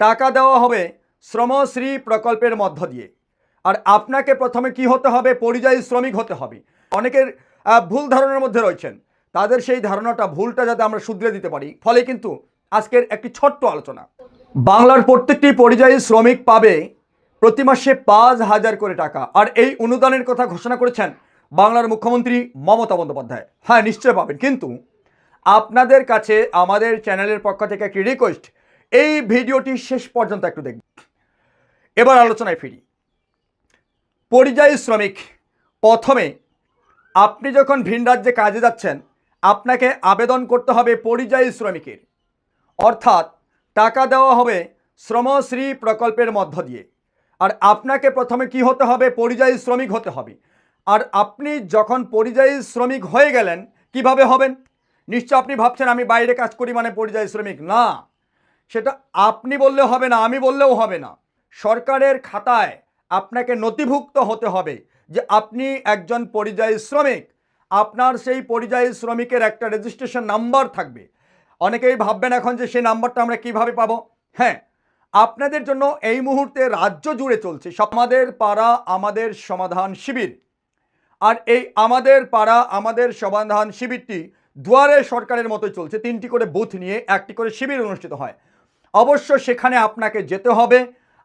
টাকা দেওয়া হবে শ্রমশ্রী প্রকল্পের মধ্য দিয়ে। আর আপনাকে প্রথমে কি হতে হবে? পরিযায়ী শ্রমিক হতে হবে। অনেকের ভুল ধারণার মধ্যে রয়েছেন। তাদের সেই ধারণাটা, ভুলটা যাতে আমরা শুধরে দিতে পারি। ফলে কিন্তু আজকের একটি ছোট্ট আলোচনা। বাংলার প্রত্যেকটি পরিযায়ী শ্রমিক পাবে প্রতি মাসে পাঁচ হাজার করে টাকা। আর এই অনুদানের কথা ঘোষণা করেছেন বাংলার মুখ্যমন্ত্রী মমতা বন্দ্যোপাধ্যায়। হ্যাঁ নিশ্চয় পাবেন। কিন্তু আপনাদের কাছে আমাদের চ্যানেলের পক্ষ থেকে একটি রিকোয়েস্ট এই ভিডিওটি শেষ পর্যন্ত একটু দেখবেন। এবার আলোচনায় ফিরি। পরিযায়ী শ্রমিক, প্রথমে আপনি যখন ভিন রাজ্যে কাজে যাচ্ছেন, আপনাকে আবেদন করতে হবে পরিযায়ী শ্রমিকের। অর্থাৎ টাকা দেওয়া হবে শ্রমশ্রী প্রকল্পের মধ্য দিয়ে। আর আপনাকে প্রথমে কি হতে হবে? পরিযায়ী শ্রমিক হতে হবে। আর আপনি যখন পরিযায়ী শ্রমিক হয়ে গেলেন, কীভাবে হবেন? নিশ্চয় আপনি ভাবছেন, আমি বাইরে কাজ করি মানে পরিযায়ী শ্রমিক? না। সেটা আপনি বললে হবে না, আমি বললেও হবে না। সরকারের খাতায় আপনাকে নথিভুক্ত হতে হবে যে আপনি একজন পরিযায়ী শ্রমিক। আপনার সেই পরিযায়ী শ্রমিকের একটা রেজিস্ট্রেশন নাম্বার থাকবে। অনেকেই ভাববেন এখন যে সেই নাম্বারটা আমরা কীভাবে পাবো? হ্যাঁ আপনাদের জন্য এই মুহূর্তে রাজ্য জুড়ে চলছে আমাদের পাড়া আমাদের সমাধান শিবির। আর এই আমাদের পাড়া আমাদের সমাধান শিবিরটি দুয়ারে সরকারের মতোই চলছে। তিনটি করে বুথ নিয়ে একটি করে শিবির অনুষ্ঠিত হয়। অবশ্য সেখানে আপনাকে যেতে হবে।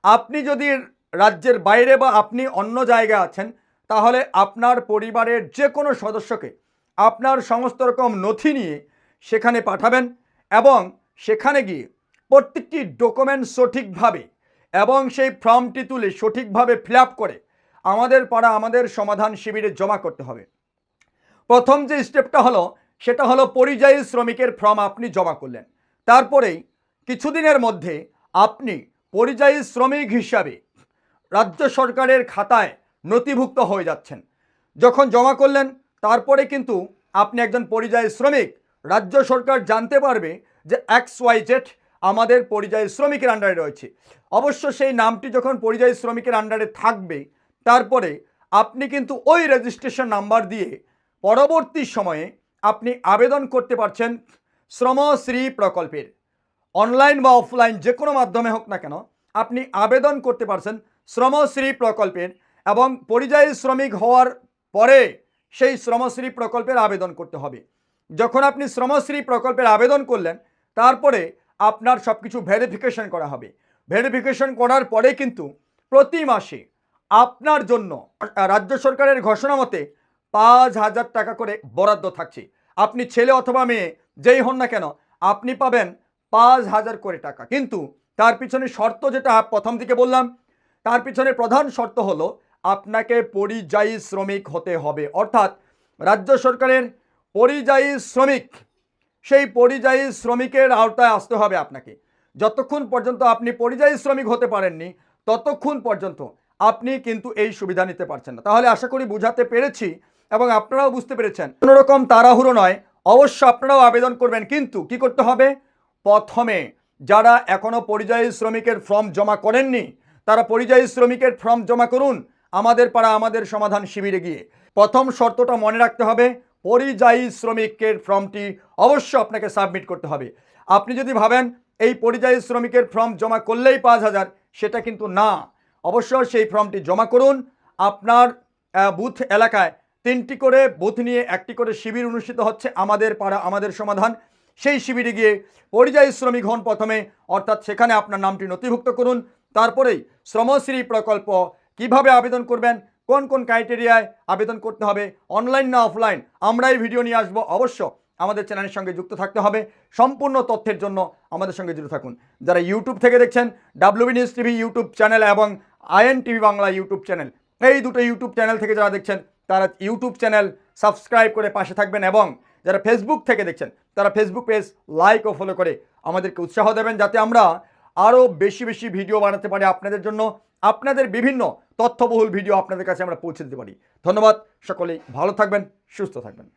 আপনি যদি রাজ্যের বাইরে বা আপনি অন্য জায়গায় আছেন, তাহলে আপনার পরিবারের যে কোনো সদস্যকে আপনার সমস্ত রকম নথি নিয়ে সেখানে পাঠাবেন এবং সেখানে গিয়ে প্রত্যেকটি ডকুমেন্ট সঠিকভাবে এবং সেই ফর্মটি তুলে সঠিকভাবে ফিল করে আমাদের পাড়া আমাদের সমাধান শিবিরে জমা করতে হবে। প্রথম যে স্টেপটা হলো, সেটা হলো পরিযায়ী শ্রমিকের ফর্ম আপনি জমা করলেন। তারপরেই কিছুদিনের মধ্যে আপনি পরিযায়ী শ্রমিক হিসাবে রাজ্য সরকারের খাতায় নথিভুক্ত হয়ে যাচ্ছেন। যখন জমা করলেন, তারপরে কিন্তু আপনি একজন পরিযায়ী শ্রমিক, রাজ্য সরকার জানতে পারবে যে এক্স ওয়াই জেড আমাদের পরিযায়ী শ্রমিকের আন্ডারে রয়েছে। অবশ্য সেই নামটি যখন পরিযায়ী শ্রমিকের আন্ডারে থাকবে, তারপরে আপনি কিন্তু ওই রেজিস্ট্রেশন নাম্বার দিয়ে পরবর্তী সময়ে আপনি আবেদন করতে পারছেন শ্রমশ্রী প্রকল্পের। অনলাইন বা অফলাইন যে কোনো মাধ্যমে হোক না কেন, আপনি আবেদন করতে পারছেন শ্রমশ্রী প্রকল্পের এবং পরিযায়ী শ্রমিক হওয়ার পরে সেই শ্রমশ্রী প্রকল্পের আবেদন করতে হবে। যখন আপনি শ্রমশ্রী প্রকল্পের আবেদন করলেন, তারপরে আপনার সব কিছু ভেরিফিকেশন করা হবে। ভেরিফিকেশন করার পরে কিন্তু প্রতি মাসে আপনার জন্য রাজ্য সরকারের ঘোষণা মতে পাঁচ হাজার টাকা করে বরাদ্দ থাকছে। আপনি ছেলে অথবা মেয়ে, যেই হন না কেন, আপনি পাবেন পাঁচ হাজার করে টাকা। কিন্তু তার পিছনে শর্ত যেটা, প্রথম দিকে বললাম, তার পিছনে প্রধান শর্ত হলো আপনাকে পরিযায়ী শ্রমিক হতে হবে। অর্থাৎ রাজ্য সরকারের পরিযায়ী শ্রমিক, সেই পরিযায়ী শ্রমিকের আওতায় আসতে হবে আপনাকে। যতক্ষণ পর্যন্ত আপনি পরিযায়ী শ্রমিক হতে পারেননি, ততক্ষণ পর্যন্ত আপনি কিন্তু এই সুবিধা নিতে পারছেন না। তাহলে আশা করি বুঝাতে পেরেছি এবং আপনারাও বুঝতে পেরেছেন। কোনো রকম তাড়াহুড়ো নয়। অবশ্য আপনারাও আবেদন করবেন, কিন্তু কি করতে হবে? প্রথমে যারা এখনও পরিযায়ী শ্রমিকের ফর্ম জমা করেননি, তারা পরিযায়ী শ্রমিকের ফর্ম জমা করুন। আমাদের পাড়া আমাদের সমাধান শিবিরে গিয়ে। প্রথম শর্তটা মনে রাখতে হবে, পরিযায়ী শ্রমিকের ফর্মটি অবশ্য আপনাকে সাবমিট করতে হবে। আপনি যদি ভাবেন এই পরিযায়ী শ্রমিকের ফর্ম জমা করলেই পাঁচ হাজার, সেটা কিন্তু না। অবশ্য সেই ফর্মটি জমা করুন। আপনার বুথ এলাকায় তিনটি করে, বুথ নিয়ে একটি করে শিবির অনুষ্ঠিত হচ্ছে। আমাদের পাড়া আমাদের সমাধান। সেই শিবিরে গিয়ে পরিযায়ী শ্রমিক হন প্রথমে। অর্থাৎ সেখানে আপনার নামটি নথিভুক্ত করুন। তারপরেই শ্রমশ্রী প্রকল্প কীভাবে আবেদন করবেন, কোন কোন ক্রাইটেরিয়ায় আবেদন করতে হবে, অনলাইন না অফলাইন আমরা এই ভিডিও নিয়ে আসব। অবশ্য আমাদের চ্যানেলের সঙ্গে যুক্ত থাকতে হবে। সম্পূর্ণ তথ্যের জন্য আমাদের সঙ্গে যুক্ত থাকুন। যারা ইউটিউব থেকে দেখছেন W B news TV YouTube channel এবং I N TV Bangla YouTube channel এই দুটো ইউটিউব চ্যানেল থেকে যারা দেখছেন, তারা ইউটিউব চ্যানেল সাবস্ক্রাইব করে পাশে থাকবেন এবং যারা ফেসবুক থেকে দেখছেন, তারা ফেসবুক পেজ লাইক ও ফলো করে আমাদেরকে উৎসাহ দেবেন যাতে আমরা আরও বেশি বেশি ভিডিও বানাতে পারি আপনাদের জন্য, আপনাদের বিভিন্ন তথ্যবহুল ভিডিও আপনাদের কাছে আমরা পৌঁছে দিতে পারি। ধন্যবাদ, সকলেই ভালো থাকবেন, সুস্থ থাকবেন।